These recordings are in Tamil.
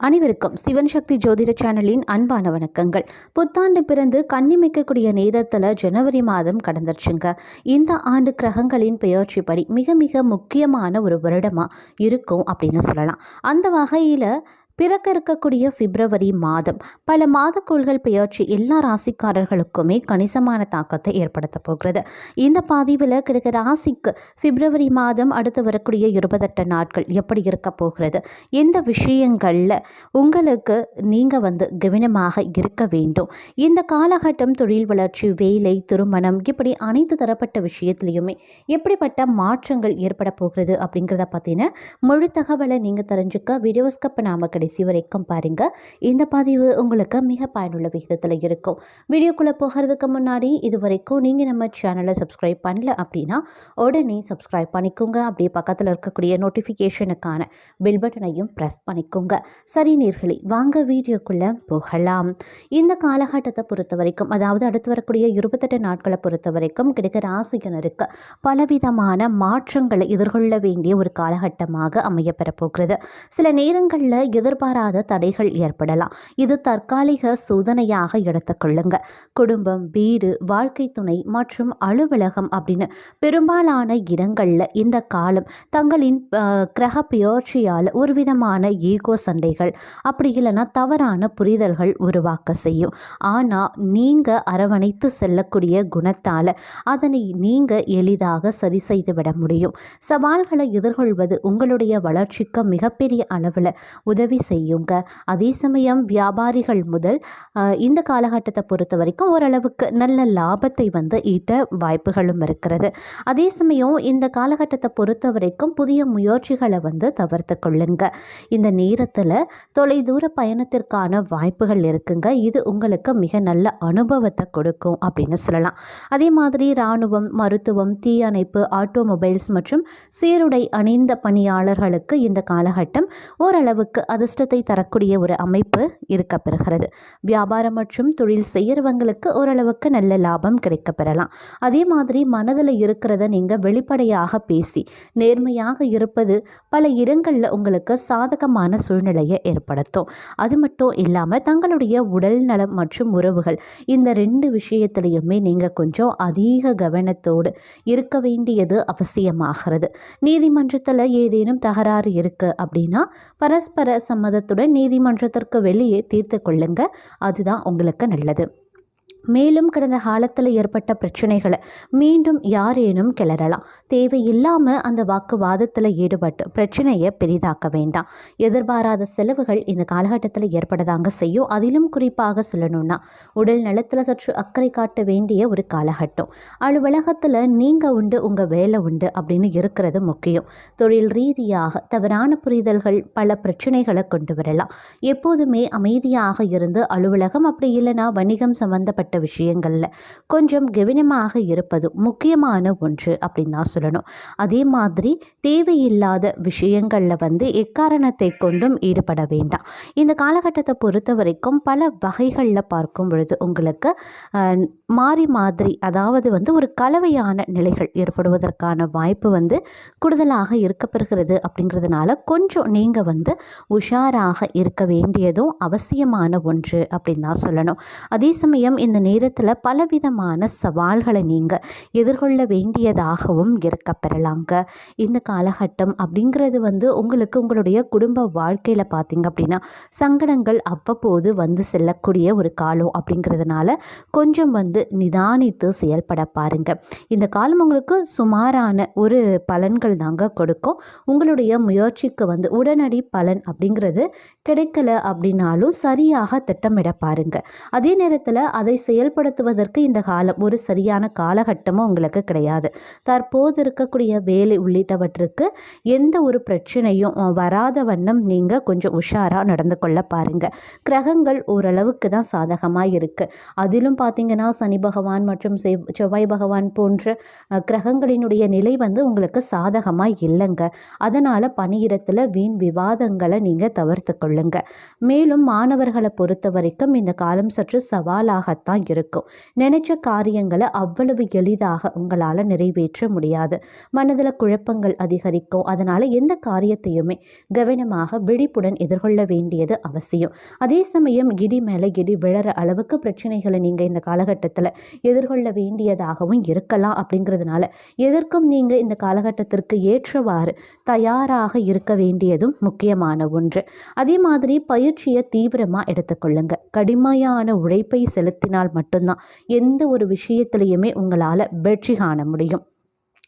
அனைவருக்கும் சிவன் சக்தி ஜோதிட சேனலின் அன்பான வணக்கங்கள். புத்தாண்டு பிறந்து கண்ணிமைக்கக்கூடிய நேரத்தில் ஜனவரி மாதம் கடந்துருச்சுங்க. இந்த ஆண்டு கிரகங்களின் பெயர்ச்சிப்படி மிக மிக முக்கியமான ஒரு வருடமாக இருக்கும் அப்படின்னு சொல்லலாம். அந்த வகையில் பிறக்க இருக்கக்கூடிய பிப்ரவரி மாதம் பல மாதக்கோள்கள் பெயர்ச்சி எல்லா ராசிக்காரர்களுக்குமே கணிசமான தாக்கத்தை ஏற்படுத்த போகிறது. இந்த பதிவில் கிடைக்க ராசிக்கு பிப்ரவரி மாதம் அடுத்து வரக்கூடிய இருபத்தெட்டு நாட்கள் எப்படி இருக்க போகிறது? எந்த விஷயங்களில் உங்களுக்கு நீங்கள் வந்து கவனமாக இருக்க வேண்டும்? இந்த காலகட்டம் தொழில் வளர்ச்சி வேலை திருமணம் இப்படி அனைத்து தரப்பட்ட விஷயத்துலையுமே எப்படிப்பட்ட மாற்றங்கள் ஏற்பட போகிறது அப்படிங்கிறத பற்றின முழு தகவலை நீங்கள் தெரிஞ்சுக்க வீடியோஸ்கப்ப நாம கடைசி வரைக்கும் பாருங்கள் இந்த பதிவு உங்களுக்கு மிக பயனுள்ள விகிதத்தில் இருக்கும். வீடியோக்குள்ளே போகிறதுக்கு முன்னாடி இது வரைக்கும் நீங்கள் நம்ம சேனலை சப்ஸ்கிரைப் பண்ணல அப்படின்னா உடனே சப்ஸ்கிரைப் பண்ணிக்கோங்க. அப்படியே பக்கத்தில் இருக்கக்கூடிய நோட்டிஃபிகேஷனுக்கான பில் பட்டனையும் ப்ரெஸ் பண்ணிக்கோங்க. சரி நேர்களே வாங்க வீடியோக்குள்ளே போகலாம். இந்த காலகட்டத்தை பொறுத்த வரைக்கும் அதாவது அடுத்து வரக்கூடிய இருபத்தெட்டு நாட்களை பொறுத்த வரைக்கும் கிடைக்க ராசிகனருக்கு பலவிதமான மாற்றங்களை எதிர்கொள்ள வேண்டிய ஒரு காலகட்டமாக அமையப்பெறப் போகிறது. சில நேரங்களில் எதிர்பாராத தடைகள் ஏற்படலாம். இது தற்காலிக சோதனையாக எடுத்துக்கொள்ளுங்க குடும்பம் வீடு வாழ்க்கை துணை மற்றும் அலுவலகம் அப்படின்னு பெரும்பாலான இடங்களில் இந்த காலம் தங்களின் கிரக பெயர்ச்சியால் ஒரு விதமான ஈகோ சண்டைகள் அப்படி இல்லைன்னா தவறான புரிதல்கள் உருவாக்க செய்யும். ஆனால் நீங்கள் அரவணைத்து செல்லக்கூடிய குணத்தால் அதனை நீங்கள் எளிதாக சரி செய்து விட முடியும். சவால்களை எதிர்கொள்வது உங்களுடைய வளர்ச்சிக்கு மிகப்பெரிய அளவில் உதவி செய்யுங்க. அதே சமயம் வியாபாரிகள் முதல் இந்த காலகட்டத்தை பொறுத்த வரைக்கும் ஓரளவுக்கு நல்ல லாபத்தை வந்து ஈட்ட வாய்ப்புகளும் இருக்கிறது. அதே சமயம் இந்த காலகட்டத்தை பொறுத்த வரைக்கும் புதிய முயற்சிகளை வந்து தவிர்த்து கொள்ளுங்க. இந்த நேரத்தில் தொலைதூர பயணத்திற்கான வாய்ப்புகள் இருக்குங்க. இது உங்களுக்கு மிக நல்ல அனுபவத்தை கொடுக்கும் அப்படின்னு சொல்லலாம். அதே மாதிரி இராணுவம் மருத்துவம் தீயணைப்பு ஆட்டோமொபைல்ஸ் மற்றும் சீருடை அணிந்த பணியாளர்களுக்கு இந்த காலகட்டம் ஓரளவுக்கு அது அதிர்ஷ்டத்தை தரக்கூடிய ஒரு அமைப்பு இருக்க பெறுகிறது வியாபாரம் மற்றும் தொழில் செய்கிறவங்களுக்கு ஓரளவுக்கு நல்ல லாபம் கிடைக்க பெறலாம் அதே மாதிரி மனதில் இருக்கிறத நீங்கள் வெளிப்படையாக பேசி நேர்மையாக இருப்பது பல இடங்களில் உங்களுக்கு சாதகமான சூழ்நிலையை ஏற்படுத்தும். அது மட்டும் இல்லாமல் தங்களுடைய உடல் நலம் மற்றும் உறவுகள் இந்த ரெண்டு விஷயத்திலையுமே நீங்கள் கொஞ்சம் அதிக கவனத்தோடு இருக்க வேண்டியது அவசியமாகிறது. நீதிமன்றத்தில் ஏதேனும் தகராறு இருக்குது அப்படின்னா பரஸ்பர சம்மதத்துடன் நீதிமன்றத்திற்கு வெளியே தீர்த்து கொள்ளுங்க. அதுதான் உங்களுக்கு நல்லது. மேலும் கடந்த காலத்தில் ஏற்பட்ட பிரச்சனைகளை மீண்டும் யாரேனும் கிளறலாம். தேவையில்லாமல் அந்த வாக்குவாதத்தில் ஈடுபட்டு பிரச்சனையை பெரிதாக்க வேண்டாம். எதிர்பாராத செலவுகள் இந்த காலகட்டத்தில் ஏற்படதாங்க செய்யும். அதிலும் குறிப்பாக சொல்லணும்னா உடல் நலத்தில் சற்று அக்கறை காட்ட வேண்டிய ஒரு காலகட்டம். அலுவலகத்தில் நீங்கள் உண்டு உங்கள் வேலை உண்டு அப்படின்னு இருக்கிறது முக்கியம். தொழில் ரீதியாக தவறான புரிதல்கள் பல பிரச்சனைகளை கொண்டு வரலாம். எப்போதுமே அமைதியாக இருந்து அலுவலகம் அப்படி இல்லைன்னா வணிகம் சம்பந்தப்பட்ட விஷயங்களில் கொஞ்சம் கவனமாக இருப்பது முக்கியமான ஒன்று அப்படின்னு தான் சொல்லணும். அதே மாதிரி தேவையில்லாத விஷயங்களில் வந்து எக்காரணத்தை கொண்டும் ஈடுபட வேண்டாம். இந்த காலகட்டத்தை பொறுத்த வரைக்கும் பல வகைகளில் பார்க்கும் பொழுது உங்களுக்கு மாறி மாதிரி அதாவது வந்து ஒரு கலவையான நிலைகள் ஏற்படுவதற்கான வாய்ப்பு வந்து கூடுதலாக இருக்கப்பெறுகிறது அப்படிங்கிறதுனால கொஞ்சம் நீங்கள் வந்து உஷாராக இருக்க வேண்டியதும் அவசியமான ஒன்று அப்படின்னு தான் சொல்லணும். அதே சமயம் இந்த நேரத்தில் பலவிதமான சவால்களை நீங்கள் எதிர்கொள்ள வேண்டியதாகவும் இருக்க பெறலாங்க இந்த காலகட்டம் அப்படிங்கிறது வந்து உங்களுக்கு உங்களுடைய குடும்ப வாழ்க்கையில் பார்த்தீங்க அப்படின்னா சங்கடங்கள் அவ்வப்போது வந்து செல்லக்கூடிய ஒரு காலம் அப்படிங்கிறதுனால கொஞ்சம் வந்து நிதானித்து செயல்பட பாருங்க. இந்த காலம் உங்களுக்கு சுமாரான ஒரு பலன்கள் தாங்க கொடுக்கும். உங்களுடைய முயற்சிக்கு வந்து உடனடி பலன் அப்படிங்கிறது கிடைக்கல அப்படின்னாலும் சரியாக திட்டமிட பாருங்க. அதே நேரத்தில் அதை செயல்படுத்துவதற்கு இந்த காலம் ஒரு சரியான காலகட்டமும் உங்களுக்கு கிடையாது. தற்போது இருக்கக்கூடிய வேலை உள்ளிட்டவற்றுக்கு எந்த ஒரு பிரச்சனையும் வராத வண்ணம் நீங்கள் கொஞ்சம் உஷாராக நடந்து கொள்ள பாருங்கள் கிரகங்கள் ஓரளவுக்கு தான் சாதகமாக இருக்குது அதிலும் பார்த்தீங்கன்னா சனி பகவான் மற்றும் செவ் செவ்வாய் பகவான் போன்ற கிரகங்களினுடைய நிலை வந்து உங்களுக்கு சாதகமாக இல்லைங்க. அதனால் பணியிடத்தில் வீண் விவாதங்களை நீங்கள் தவிர்த்து கொள்ளுங்க. மேலும் மாணவர்களை பொறுத்த வரைக்கும் இந்த காலம் சற்று சவாலாகத்தான் தான் இருக்கும். நினைச்ச காரியங்களை அவ்வளவு எளிதாக உங்களால் நிறைவேற்ற முடியாது. மனதில் குழப்பங்கள் அதிகரிக்கும். அதனால் எந்த காரியத்தையுமே கவனமாக விழிப்புடன் எதிர்கொள்ள வேண்டியது அவசியம். அதே சமயம் இடி மேலே இடி விழற அளவுக்கு பிரச்சனைகளை நீங்கள் இந்த காலகட்டத்தில் எதிர்கொள்ள வேண்டியதாகவும் இருக்கலாம் அப்படிங்கிறதுனால எதற்கும் நீங்கள் இந்த காலகட்டத்திற்கு ஏற்றவாறு தயாராக இருக்க வேண்டியதும் முக்கியமான ஒன்று. அதே மாதிரி பயிற்சியை தீவிரமாக எடுத்துக்கொள்ளுங்க. கடுமையான உழைப்பை செலுத்தினால் மட்டும்தான் எந்த ஒரு விஷயத்திலையுமே உங்களால் வெற்றி காண முடியும்.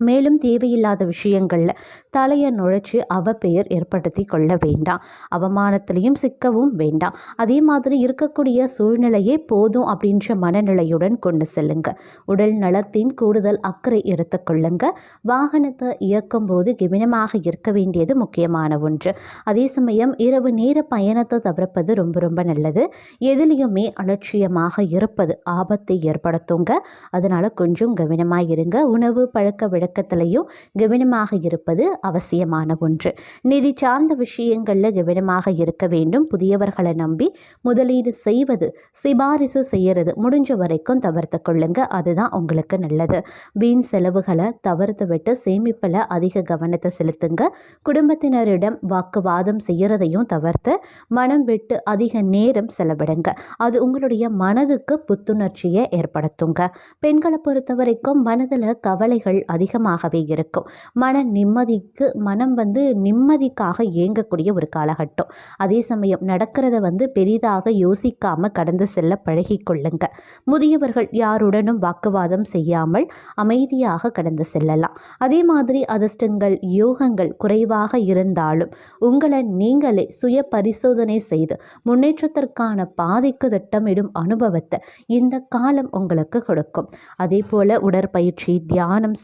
மேலும் தேவையில்லாத விஷயங்களில் தலையை நுழைச்சி அவ பெயர் ஏற்படுத்தி கொள்ள வேண்டாம். அவமானத்திலையும் சிக்கவும் வேண்டாம். அதே மாதிரி இருக்கக்கூடிய சூழ்நிலையே போதும் அப்படின்ற மனநிலையுடன் கொண்டு செல்லுங்க. உடல் நலத்தின் கூடுதல் அக்கறை எடுத்துக்கொள்ளுங்க வாகனத்தை இயக்கும் போது கவனமாக இருக்க வேண்டியது முக்கியமான ஒன்று. அதே சமயம் இரவு நேர பயணத்தை தவிர்ப்பது ரொம்ப ரொம்ப நல்லது. எதிலையுமே அலட்சியமாக இருப்பது ஆபத்தை ஏற்படுத்துங்க. அதனால் கொஞ்சம் கவனமாக இருங்க. உணவு பழக்க வழக்கத்திலையும் கவனமாக இருப்பது அவசியமான ஒன்று. நிதி சார்ந்த விஷயங்களில் கவனமாக இருக்க வேண்டும். புதியவர்களை நம்பி முதலீடு செய்வது சிபாரிசு செய்கிறது முடிஞ்ச வரைக்கும் தவிர்த்து கொள்ளுங்க. அதுதான் உங்களுக்கு நல்லது. வீண் செலவுகளை தவிர்த்து விட்டு சேமிப்பில் அதிக கவனத்தை செலுத்துங்க. குடும்பத்தினரிடம் வாக்குவாதம் செய்கிறதையும் தவிர்த்து மனம் விட்டு அதிக நேரம் செலவிடுங்க. அது உங்களுடைய மனதுக்கு புத்துணர்ச்சியை ஏற்படுத்துங்க. பெண்களை பொறுத்த வரைக்கும் மனதில் கவலைகள் அதிகமாகவே இருக்கும். மன நிம்மதிக்கு மனம் வந்து நிம்மதிக்காக இயங்கக்கூடிய ஒரு காலகட்டம். அதே சமயம் நடக்கிறத வந்து பெரிதாக யோசிக்காமல் கடந்து செல்ல பழகிக்கொள்ளுங்க முதியவர்கள் யாருடனும் வாக்குவாதம் செய்யாமல் அமைதியாக கடந்து செல்லலாம். அதே மாதிரி அதிர்ஷ்டங்கள் யோகங்கள் குறைவாக இருந்தாலும் உங்களை நீங்களே சுய பரிசோதனை செய்து முன்னேற்றத்திற்கான பாதைக்கு திட்டமிடும் அனுபவத்தை இந்த காலம் உங்களுக்கு கொடுக்கும். அதே போல் உடற்பயிற்சி தியானம்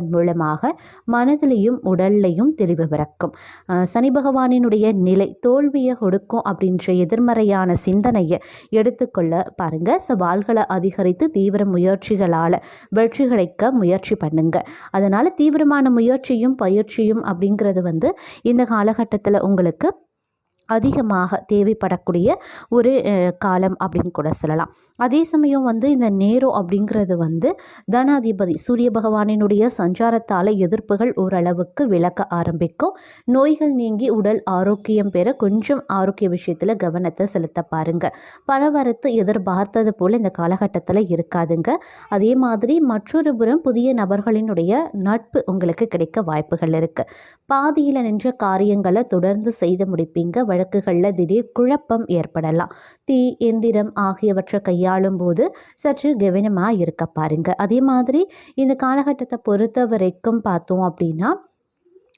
அதன் மூலமாக மனதிலையும் உடல்லையும் தெளிவு பிறக்கும். சனி பகவானினுடைய நிலை தோல்வியை கொடுக்கும் அப்படின்ற எதிர்மறையான சிந்தனையை எடுத்துக்கொள்ள பாருங்க. சவால்களை அதிகரித்து தீவிர முயற்சிகளால் வெற்றி கிடைக்க முயற்சி பண்ணுங்க. அதனால் தீவிரமான முயற்சியும் பயிற்சியும் அப்படிங்கிறது வந்து இந்த காலகட்டத்தில் உங்களுக்கு அதிகமாக தேவைப்படக்கூடிய ஒரு காலம் அப்படின்னு கூட சொல்லலாம். அதே சமயம் வந்து இந்த நேரம் அப்படிங்கிறது வந்து தனாதிபதி சூரிய பகவானினுடைய சஞ்சாரத்தால் எதிர்ப்புகள் ஓரளவுக்கு விளக்க ஆரம்பிக்கும். நோய்கள் நீங்கி உடல் ஆரோக்கியம் பெற கொஞ்சம் ஆரோக்கிய விஷயத்தில் கவனத்தை செலுத்த பாருங்கள் பணவரத்து எதிர்பார்த்தது போல் இந்த காலகட்டத்தில் இருக்காதுங்க. அதே மாதிரி மற்றொரு புறம் புதிய நபர்களினுடைய நட்பு உங்களுக்கு கிடைக்க வாய்ப்புகள் இருக்குது பாதியில் நின்ற காரியங்களை தொடர்ந்து செய்து முடிப்பீங்க. வழக்குகளில் திடீர் குழப்பம் ஏற்படலாம். தீ எந்திரம் ஆகியவற்றை கையாளும் போது சற்று கவனமாக இருக்க பாருங்க. அதே மாதிரி இந்த காலகட்டத்தை பொறுத்த வரைக்கும் பார்த்தோம் அப்படின்னா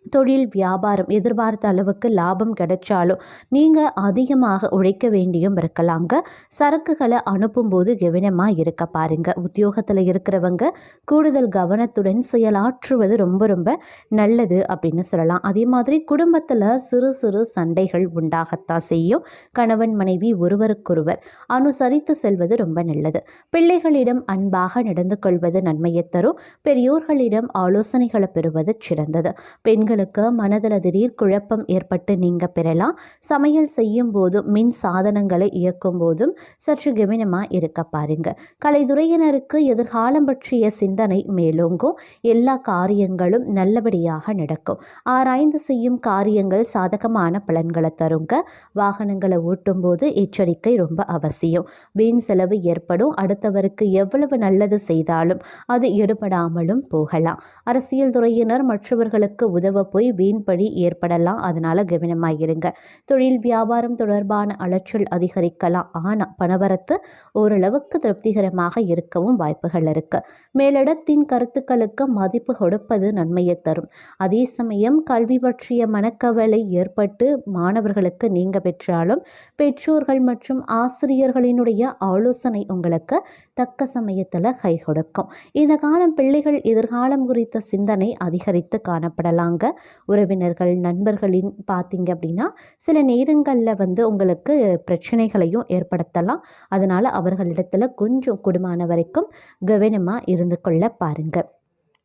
தொழில் வியாபாரம் எதிர்பார்த்த அளவுக்கு லாபம் கிடைச்சாலும் நீங்கள் அதிகமாக உழைக்க வேண்டியும் இருக்கலாங்க சரக்குகளை அனுப்பும்போது கவனமாக இருக்க பாருங்க. உத்தியோகத்தில் இருக்கிறவங்க கூடுதல் கவனத்துடன் செயலாற்றுவது ரொம்ப ரொம்ப நல்லது அப்படின்னு சொல்லலாம். அதே மாதிரி குடும்பத்தில் சிறு சிறு சண்டைகள் உண்டாகத்தான் செய்யும். கணவன் மனைவி ஒருவருக்கொருவர் அனுசரித்து செல்வது ரொம்ப நல்லது. பிள்ளைகளிடம் அன்பாக நடந்து கொள்வது நன்மையை தரும். பெரியோர்களிடம் ஆலோசனைகளை பெறுவது சிறந்தது. பெண்கள் பெண்களுக்கு மனதில் திடீர் குழப்பம் ஏற்பட்டு நீங்க பெறலாம். சமையல் செய்யும் போதும் மின் சாதனங்களை இயக்கும் போதும் சற்று கவனமாக இருக்க பாருங்க. கலைத்துறையினருக்கு எதிர்காலம் பற்றிய சிந்தனை மேலோங்கும். எல்லா காரியங்களும் நல்லபடியாக நடக்கும். ஆராய்ந்து செய்யும் காரியங்கள் சாதகமான பலன்களை தருங்க. வாகனங்களை ஓட்டும் போது எச்சரிக்கை ரொம்ப அவசியம். வீண் செலவு ஏற்படும். அடுத்தவருக்கு எவ்வளவு நல்லது செய்தாலும் அது எடுபடாமலும் போகலாம். அரசியல் துறையினர் மற்றவர்களுக்கு உதவ போய் வீண்பழி ஏற்படலாம். அதனால கவனமாக இருங்க தொழில் வியாபாரம் தொடர்பான அலைச்சல் அதிகரிக்கலாம். ஆனால் பணவரத்து ஓரளவுக்கு திருப்திகரமாக இருக்கவும் வாய்ப்புகள் இருக்கு. மேலிடத்தின் கருத்துக்களுக்கு மதிப்பு கொடுப்பது நன்மையை தரும். அதே சமயம் கல்வி பற்றிய மனக்கவலை ஏற்பட்டு மாணவர்களுக்கு நீங்க பெற்றாலும் பெற்றோர்கள் மற்றும் ஆசிரியர்களினுடைய ஆலோசனை உங்களுக்கு தக்க சமயத்தில் கை கொடுக்கும். இந்த காலம் பிள்ளைகள் எதிர்காலம் குறித்த சிந்தனை அதிகரித்து காணப்படலாங்க. உறவினர்கள் நண்பர்களின் பார்த்தீங்க அப்படின்னா சில நேரங்களில் வந்து உங்களுக்கு பிரச்சனைகளையும் ஏற்படுத்தலாம். அதனால் அவர்களிடத்துல கொஞ்சம் குடும்பமான வரைக்கும் கவனமாக இருந்து கொள்ள பாருங்கள்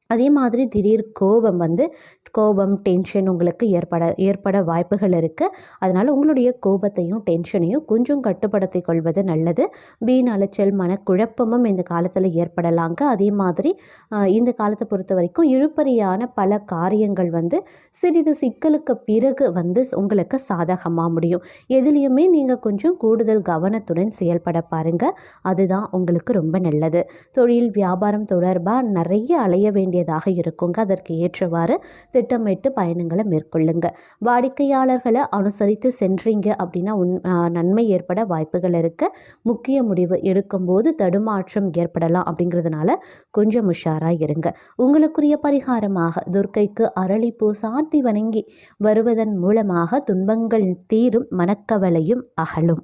அதே மாதிரி திடீர் கோபம் வந்து கோபம் டென்ஷன் உங்களுக்கு ஏற்பட ஏற்பட வாய்ப்புகள் இருக்குது அதனால் உங்களுடைய கோபத்தையும் டென்ஷனையும் கொஞ்சம் கட்டுப்படுத்தி கொள்வது நல்லது. வீண் அலைச்சல் மனக்குழப்பமும் இந்த காலத்தில் ஏற்படலாங்க. அதே மாதிரி இந்த காலத்தை பொறுத்த வரைக்கும் இழுப்பறியான பல காரியங்கள் வந்து சிறிது சிக்கலுக்கு பிறகு வந்து உங்களுக்கு சாதகமாக முடியும். எதுலேயுமே நீங்கள் கொஞ்சம் கூடுதல் கவனத்துடன் செயல்பட பாருங்க. அதுதான் உங்களுக்கு ரொம்ப நல்லது. தொழில் வியாபாரம் தொடர்பாக நிறைய அலைய வேண்டியதாக இருக்குங்க. அதற்கு ஏற்றவாறு திட்டமிட்டு பயணங்களை மேற்கொள்ளுங்க. வாடிக்கையாளர்களை அனுசரித்து சென்றீங்க அப்படின்னா உன் நன்மை ஏற்பட வாய்ப்புகள் இருக்க. முக்கிய முடிவு எடுக்கும்போது தடுமாற்றம் ஏற்படலாம் அப்படிங்கிறதுனால கொஞ்சம் உஷாராக இருங்க. உங்களுக்குரிய பரிகாரமாக துர்க்கைக்கு அரளிப்பூ சாந்தி வணங்கி வருவதன் மூலமாக துன்பங்கள் தீரும் மனக்கவலையும் அகலும்.